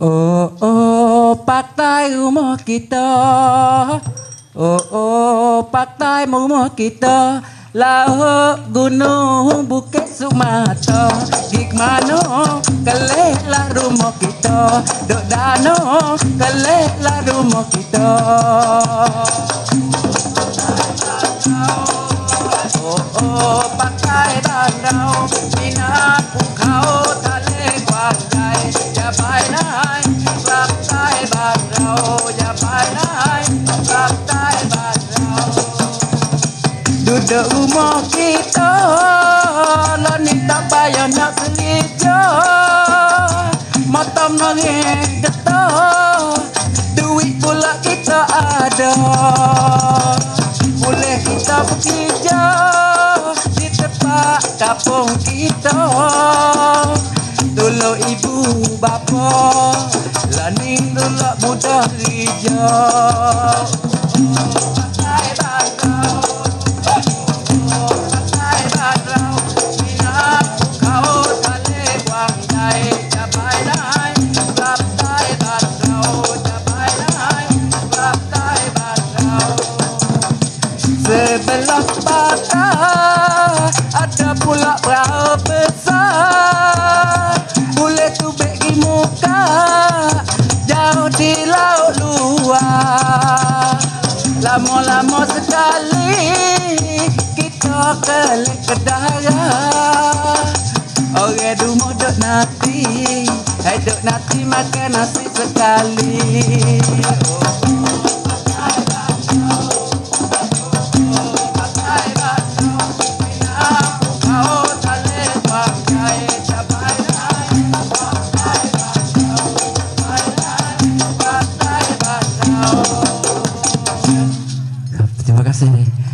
Oh oh pakai rumah kita. Oh oh pakai rumah kita. Laut gunung bukit Sumatra Gik mano rumah kita. Dok dano keleklah rumah kita. Oh oh pakai danau Bina pukau tak เราอย่าไปไหนกลับใต้บ้าเราดูเดือมองกี่ตัวลอนิตาบายนักลิจอมาตอมนองเองกระโต duit pula kita ada boleh kita bekerja di tempat kampung kita Tolong ibu bapa Laning dulu mudah rija di laut Lama-lama sekali kita kelek ke darah Orang dulu duk nasi, hai duk nasi makan nasi sekali oh. Terima kasih.